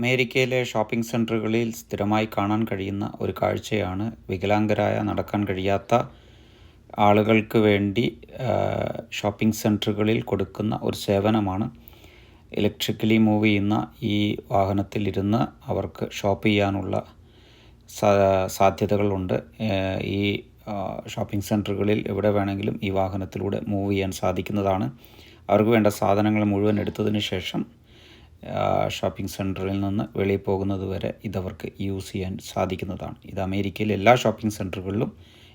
അമേരിക്കയിലെ ഷോപ്പിംഗ് സെന്ററുകളിൽ സ്ഥിരമായി കാണാൻ കഴിയുന്ന ഒരു കാഴ്ചയാണ് വികലാംഗരായ നടക്കാൻ കഴിയാത്ത ആളുകൾക്ക് വേണ്ടി ഷോപ്പിംഗ് സെന്ററുകളിൽ കൊടുക്കുന്ന ഒരു സേവനമാണ്. ഇലക്ട്രിക്കലി മൂവ് ചെയ്യുന്ന ഈ വാഹനത്തിൽ ഇരുന്ന് അവർക്ക് ഷോപ്പ് ചെയ്യാനുള്ള സാധ്യതകളുണ്ട്. ഈ ഷോപ്പിംഗ് സെന്ററുകളിൽ എവിടെ വേണമെങ്കിലും ഈ വാഹനത്തിലൂടെ മൂവ് ചെയ്യാൻ സാധിക്കുന്നതാണ്. അവർക്ക് വേണ്ട സാധനങ്ങൾ മുഴുവൻ എടുത്തതിന് ശേഷം ഷോപ്പിംഗ് സെന്ററിൽ നിന്ന് വെളിയിൽ പോകുന്നത് വരെ ഇതവർക്ക് യൂസ് ചെയ്യാൻ സാധിക്കുന്നതാണ് ഇത് അമേരിക്കയിലെ എല്ലാ ഷോപ്പിംഗ് സെന്ററുകളിലും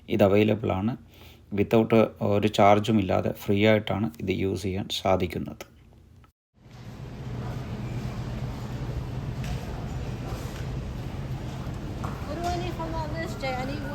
ഇത് അവൈലബിൾ ആണ് വിത്തൗട്ട് ഒരു ചാർജും ഇല്ലാതെ ഫ്രീ ആയിട്ടാണ് ഇത് യൂസ് ചെയ്യാൻ സാധിക്കുന്നത് Stay.